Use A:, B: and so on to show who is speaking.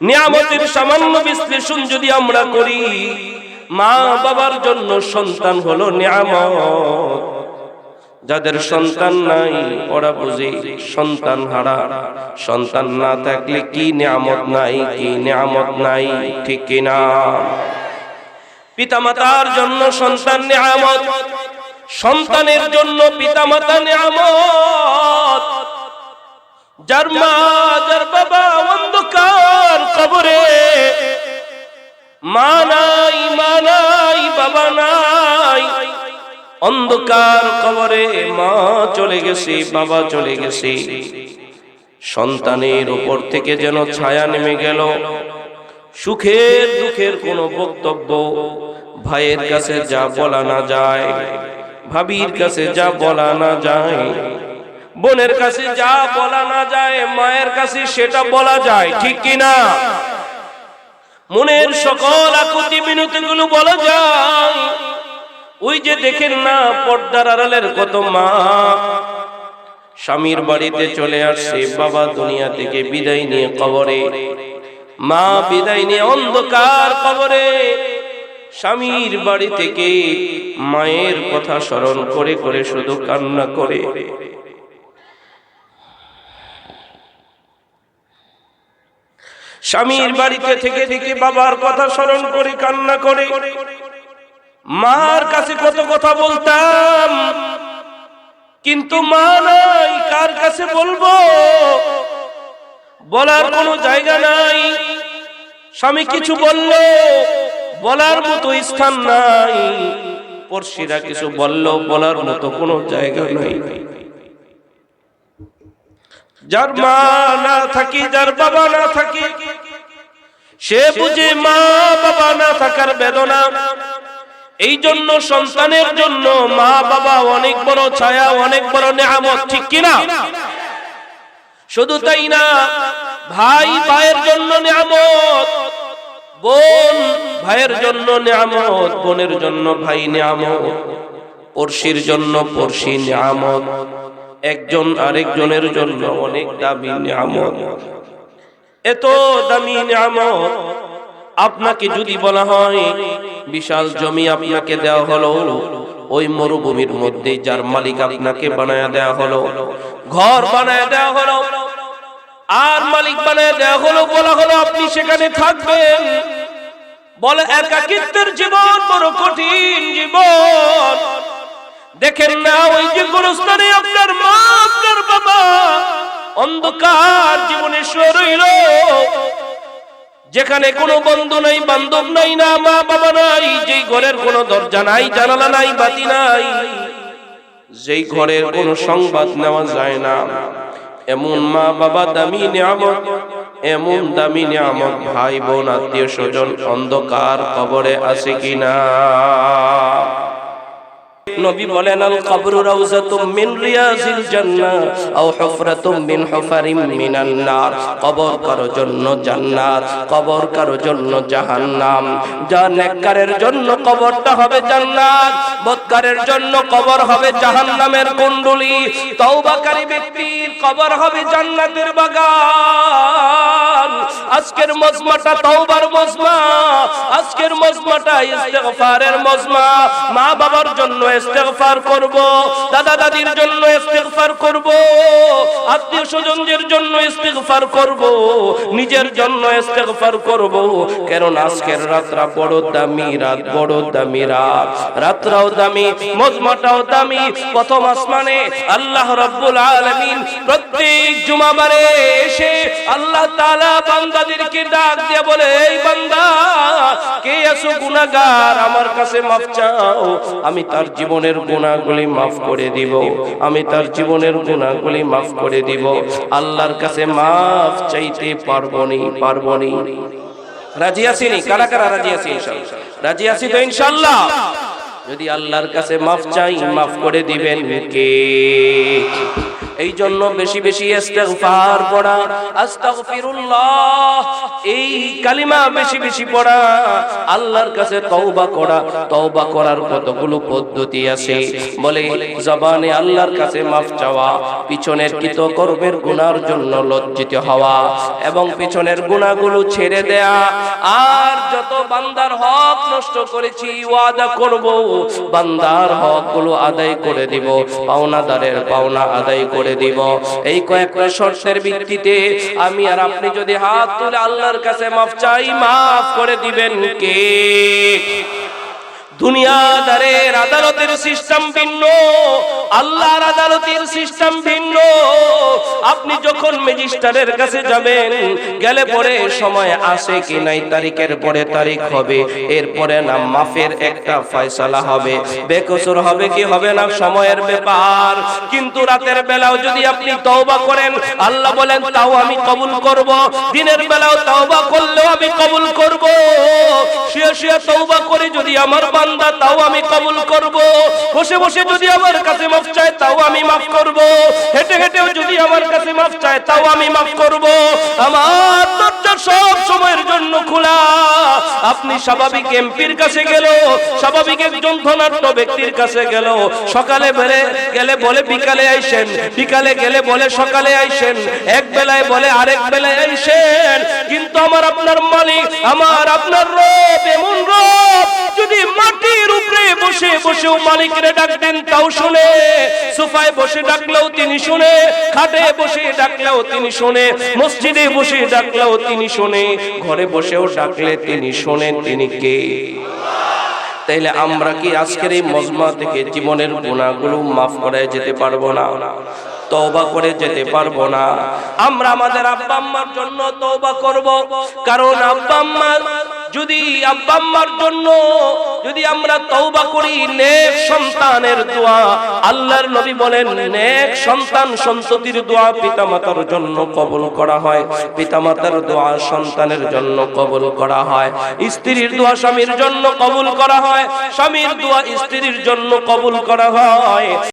A: নিয়ামতের সামান্য বিশ্লেষণ যদি আমরা করি, মা বাবার জন্য সন্তান হলো নিয়ামত। যাদের সন্তান নাই, ওরা বুঝে সন্তান হারা। সন্তান না থাকলে কি নিয়ামত নাই, কি নিয়ামত নাই, ঠিক কিনা? পিতামাতার জন্য সন্তান নিয়ামত, সন্তানের জন্য পিতামাতা নিয়ামত। যার মা, যার বাবা অন্ধকার কবরে মা নাই মা নাই বাবা নাই। অন্ধকার কবরে মা চলে গেছে, বাবা চলে গেছে। সন্তানের উপর থেকে যেন ছায়া নেমে গেল। সুখের দুঃখের কোনো বক্তব্য ভাইয়ের কাছে যা বলা না যায়, ভাবির কাছে যা বলা না যায়, বোনের কাছে যা বলা না যায়, মায়ের কাছে সেটা বলা যায়, ঠিক কিনা? মনের সকল আকুতি মিনতি গুলো বলা যায়। ওই যে দেখেন না, পর্দার আড়ালের কত মা। স্বামীর বাড়িতে চলে আসছে বাবা দুনিয়া থেকে বিদায় নিয়ে কবরে। মা বিদায় নিয়ে অন্ধকার কবরে। স্বামীর বাড়ি থেকে মায়ের কথা স্মরণ করে করে শুধু কান্না করে। স্বামীর বাড়িতে থেকে থেকে বাবার কথা স্মরণ করে কান্না করে। মার কাছে কত কথা বলতাম। কিন্তু মা নাই কার কাছে বলব? বলার কোনো জায়গা নাই। স্বামী কিছু বলল বলার মতো স্থান নাই। পড়শিরা কিছু বলল বলার মতো কোনো জায়গা নাই। যার মা না থাকি, যার বাবা না থাকি, সে বুঝে মা বাবা না থাকার বেদনা। এই জন্য সন্তানের জন্য মা বাবা অনেক বড় ছায়া, অনেক বড় নেহামত ঠিক কিনা? শুধু তাই না, ভাই ভাইয়ের জন্য নিয়ামত, বোন ভাইয়ের জন্য নিয়ামত, বোনের জন্য ভাই নিয়ামত, পড়শির জন্য পড়শি নিয়ামত। একজন আরেকজনের জন্য অনেক দামি নিয়ামত। এত দামি নিয়ামত আপনাকে যদি বলা হয়, বিশাল জমি আপনাকে দেওয়া হলো, ওই মরুভূমির মধ্যে যার মালিক আপনাকে বানায় দেওয়া হলো, ঘর বানায় দেওয়া হলো, আর মালিক বানায় দেওয়া হলো বলা হলো আপনি সেখানে থাকবেন। বলে একাকিত্বের জীবন বড় কঠিন জীবন। দেখেন না ওই যে গোরস্থানে অন্ধকার জীবনে রইল। যেখানে কোনো বন্ধু নাই, বান্ধব নাই না, মা বাবা নাই, যেই ঘরের কোনো দরজা নাই, জানালা নাই, বাতি নাই ঘরের কোনো সংবাদ নেওয়া যায় না। এমন মা বাবা দামি নিয়ামত, এমন দামি নিয়ামত ভাই বোন, আত্মীয় স্বজন, অন্ধকার কবরে আছে কিনা? নবী বলেন, আল কবরু রাউজাতুম মিন রিয়াজিল জান্নাহ আও হুফরাতুম মিন হুফারিম মিনান নার। কবর কারও জন্য জান্নাত, কবর কারও জন্য জাহান্নাম। যা নেককারের জন্য কবরটা হবে জান্নাত বদকারের জন্য কবর হবে জাহান্নামের কুণ্ডলি। তওবাকারী ব্যক্তির কবর হবে জান্নাতের বাগান। আজকের মজমাটা তওবার মজমা, আজকের মজমাটা ইস্তেগফারের মজমা। মা বাবার জন্য ইস্তেগফার করব, দাদা দাদির জন্য ইস্তেগফার করব, আত্মীয় স্বজনদের জন্য ইস্তেগফার করব, নিজের জন্য ইস্তেগফার করব। কারণ আজকের রাতটা বড় দামি, রাত বড় দামি রাত। রাতটাও দামি, মজমাটাও দামি, প্রথম আসমানে আল্লাহ রাব্বুল আলামিন প্রত্যেক জুমাবারে এসে আল্লাহ তাআলা বান্দাদেরকে ডাক দিয়ে বলে, এই বান্দা, কে আছো গুনাহগার? আমার কাছে মাফ চাও। আমি তার জীবনের গুণাগুলি মাফ করে দিব। আমি তার জীবনের গুণাগুলি মাফ করে দিব। আল্লাহর কাছে মাফ চাইতে পারব নি পারব নি। রাজি আসিনি কারা কারা রাজি আসি রাজি আছি তো ইনশাআল্লাহ? যদি আল্লাহর কাছে মাফ চাই, মাফ করে দিবেন কে? এই জন্য বেশি বেশি ইস্তেগফার পড়া, আস্তাগফিরুল্লাহ, এই কালিমা বেশি বেশি পড়া, আল্লাহর কাছে তওবা করা, তওবা করার কতগুলো পদ্ধতি আছে? বলে, জবানে আল্লাহর কাছে মাফ চাওয়া, পিছনের কৃত কর্মের গুনার জন্য লজ্জিত হওয়া এবং পিছনের গুণাগুলো ছেড়ে দেয়া। আর যত বান্দার হক নষ্ট করেছি, ওয়াদা করব, বান্দার হকগুলো আদায় করে দিব, পাওনাদারের পাওনা আদায় করে দিব। এই কয়েকটা শর্তের ভিত্তিতে আমি আর আপনি যদি হাত তুলে আল্লাহর কাছে মাফ চাই, মাফ করে দিবেন কে? দুনিয়াদারের আদালতের সিস্টেম ভিন্ন, আল্লাহর আদালতের সিস্টেম ভিন্ন। আপনি যখন ম্যাজিস্ট্রেটের কাছে যাবেন, গেলে পরে সময় আসে কি নাই, তারিখের পরে তারিখ হবে, এরপরে না মাফের একটা ফয়সালা হবে। বেকসুর হবে কি হবে না, সময়ের ব্যাপার। কিন্তু রাতের বেলাও যদি আপনি তওবা করেন, আল্লাহ বলেন, তাও আমি কবুল করব। দিনের বেলাও তওবা করলেও আমি কবুল করব। শুয়ে শুয়ে তওবা করে যদি আমার বান্দা, তাও আমি কবুল করব। বসে বসে যদি আমার কাছে মাফ চায়, তাও আমি মাফ করব। হেঁটে হেঁটেও যদি আমার কাছে মাফ চায়, তাও আমি মাফ করব। আমার দরজা সব সময়ের জন্য খোলা। আপনি স্বাভাবিক এমপির কাছে গেল, স্বাভাবিক একজন ধনাঢ্য ব্যক্তির কাছে গেল। সকালে বেলে গেলে বলে, বিকালে আইসেন। বিকালে গেলে বলে, সকালে আইসেন। এক বেলায় বলে, আরেক বেলায় আইসেন। কিন্তু আমার আপনার মালিক, আমার আপনার রব, এমন রব বসে, বসেও মালিকের ডাক দেন, তাও শুনে। সোফায় বসে ডাকলেও তিনি শুনে, খাটে বসে ডাকলেও তিনি শুনে, মসজিদে বসে ডাকলেও তিনি শুনে, ঘরে বসেও ডাকলে তিনি শোনেন তিনি কে? তাইলে আমরা কি আজকের এই মজমা থেকে জীবনের গুণাগুলো মাফ করে যেতে পারব না? তওবা করে যেতে পারব না? আমরা আমাদের আব্বা আম্মার জন্য তওবা করব, কারণ আব্বা আম্মা যদি আব্বা আম্মার জন্য যদি আমরা তওবা করি, নেক সন্তানের দোয়া, আল্লাহর নবী বলেন, নেক সন্তান সন্ততির দোয়া পিতামাতার জন্য কবুল করা হয়, পিতামাতার দোয়া সন্তানের জন্য কবুল করা হয়, স্ত্রীর দোয়া স্বামীর জন্য কবুল করা হয়, স্বামীর দোয়া স্ত্রীর জন্য কবুল করা হয়।